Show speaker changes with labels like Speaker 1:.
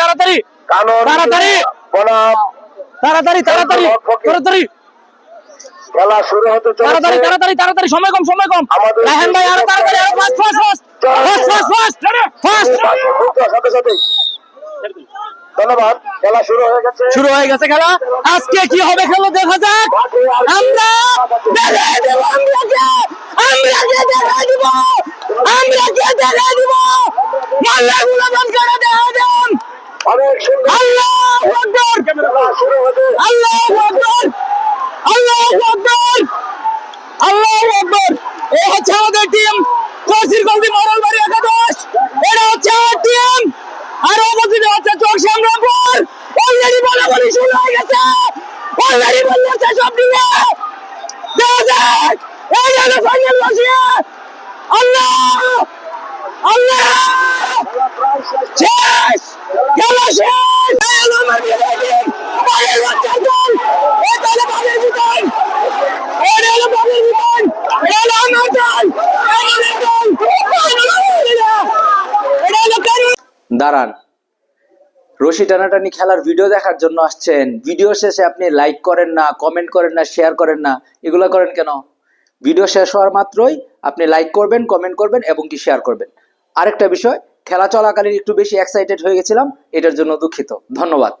Speaker 1: তাড়াতাড়ি তাড়াতাড়ি। তাড়াতাড়ি। তাড়াতাড়ি তাড়াতাড়ি তাড়াতাড়ি।
Speaker 2: খেলা শুরু হতে চলেছে।
Speaker 1: তাড়াতাড়ি তাড়াতাড়ি সময় কম সময় কম। রায়হান ভাই আরও তাড়াতাড়ি আরও fast fast fast fast fast
Speaker 2: fast সাথে সাথে। ধন্যবাদ। খেলা শুরু হয়ে গেছে।
Speaker 1: শুরু হয়ে গেছে খেলা। আজকে কি হবে খেলা দেখা যাক। আমরা দেখাই দেব মাল্লা আমাদের টিম কসির গলদি মরল বাড়ি একাদশ এটা হচ্ছে আমার টিম আর অপোজিটে হচ্ছে চোখ সংগ্রামপুর অলরেডি বলা বলি শুরু হয়ে গেছে অলরেডি বলছে সব দিকে দেখা যাক এই হলো ফাইনাল বসিয়ে আল্লাহ আল্লাহ শেষ খেলা শেষ
Speaker 3: দাঁড়ান। রশি টানাটানি খেলার ভিডিও দেখার জন্য আসছেন। ভিডিও শেষে আপনি লাইক করেন না কমেন্ট করেন না শেয়ার করেন না, এগুলো করেন কেন? ভিডিও শেষ হওয়ার মাত্রই আপনি লাইক করবেন কমেন্ট করবেন এবং কি শেয়ার করবেন। আরেকটা বিষয়, খেলা চলাকালীন একটু বেশি এক্সাইটেড হয়ে গেছিলাম, এটার জন্য দুঃখিত। ধন্যবাদ।